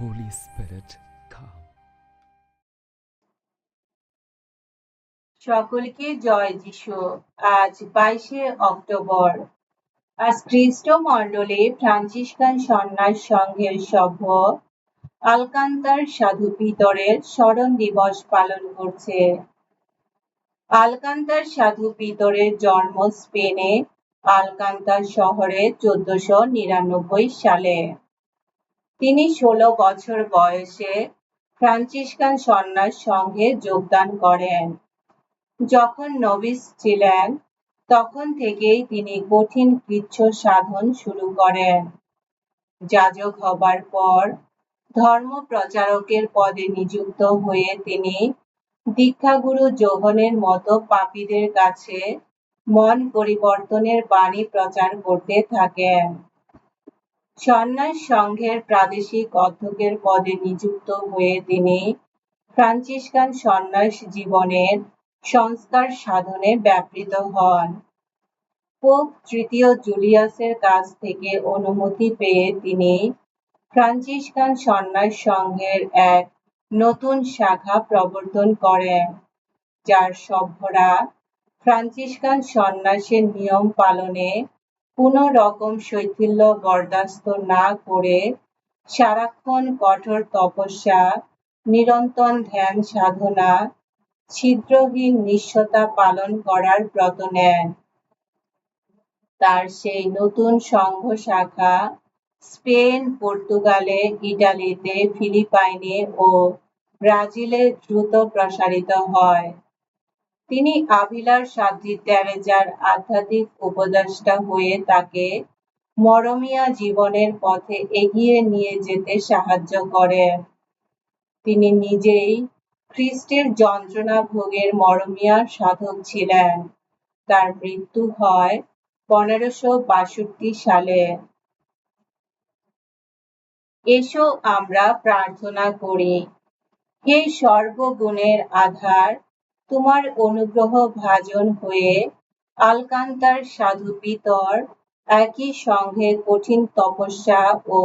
Holy Spirit, come. সকলকে জয় যিশু। আজ বাইশে অক্টোবর। আজ খ্রিস্ট মণ্ডলে ফ্রান্সিসকান সন্ন্যাস সংঘের সভ্য আলকান্তার সাধু পিতরের স্মরণ দিবস পালন করছে। আলকান্তার সাধু পিতরের জন্ম স্পেনে আলকান্তার শহরে চোদ্দশো নিরানব্বই সালে। তিনি ষোলো বছর বয়সে ফ্রান্সিসকান সন্ন্যাস সংঘে যোগদান করেন। যখন নবিস ছিলেন, তখন থেকেই তিনি কঠিন কৃচ্ছ সাধন শুরু করেন। যাজক হবার পর ধর্ম প্রচারকের পদে নিযুক্ত হয়ে তিনি দীক্ষাগুরু যোহনের মতো পাপীদের কাছে মন পরিবর্তনের বাণী প্রচার করতে থাকেন। সন্ন্যাস সংঘের প্রাদেশিক অধ্যক্ষের পদে নিযুক্ত হয়ে তিনি ফ্রান্সিসকান সন্ন্যাস জীবনের সংস্কার সাধনে ব্যাপৃত হন। পোপ তৃতীয় জুলিয়াসের কাছ থেকে অনুমতি পেয়ে তিনি ফ্রান্সিসকান সন্ন্যাস সংঘের এক নতুন শাখা প্রবর্তন করেন, যার সভ্যরা ফ্রান্সিসকান সন্ন্যাসের নিয়ম পালনে কোনো রকম শৈথিল্য বরদাস্ত না করে সারাক্ষণ কঠোর তপস্যা, নিরন্তর ধ্যান সাধনা, ছিদ্রহীন নিঃস্বতা পালন করার ব্রত নেন। তার সেই নতুন সংঘ শাখা স্পেন, পর্তুগালে, ইটালিতে, ফিলিপাইনে ও ব্রাজিলে দ্রুত প্রসারিত হয়। তিনি আভিলার সাধ্বী তেরেজার আধ্যাত্মিক উপদেষ্টা হয়ে তাকে মরমিয়া জীবনের পথে এগিয়ে নিয়ে যেতে সাহায্য করেন তিনি নিজেই খ্রিস্টের যন্ত্রণা ভোগের মরমিয়া সাধক ছিলেন। তার মৃত্যু হয় পনেরোশো বাষট্টি সালে। এসো আমরা প্রার্থনা করি। হে সর্বগুণের আধার তোমার অনুগ্রহ ভাজন হয়ে আলকান্তার সাধু পিতর একই সঙ্গে কঠিন তপস্যা ও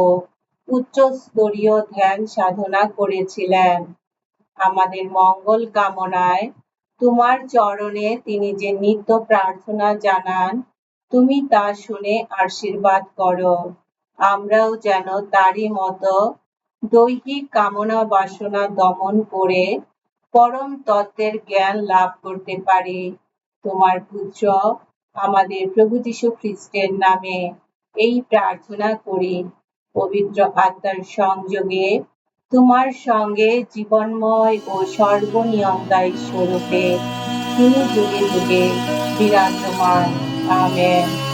উচ্চস্তরীয় ধ্যান সাধনা করেছিলেন। আমাদের মঙ্গল কামনায় তোমার চরণে তিনি যে নিত্য প্রার্থনা জানান, তুমি তা শুনে আশীর্বাদ করো। আমরাও যেন তারই মতো দৈহিক কামনা বাসনা দমন করে পরম তত্ত্বের জ্ঞান লাভ করতে পারে। তোমার পুত্র আমাদের প্রভু যীশু খ্রিস্টের নামে এই প্রার্থনা করি, পবিত্র আত্মার সংযোগে তোমার সঙ্গে জীবনময় ও সর্বনিয়মদায়ী স্বরূপে তিনি যুগে যুগে বিরাজমান। আমেন।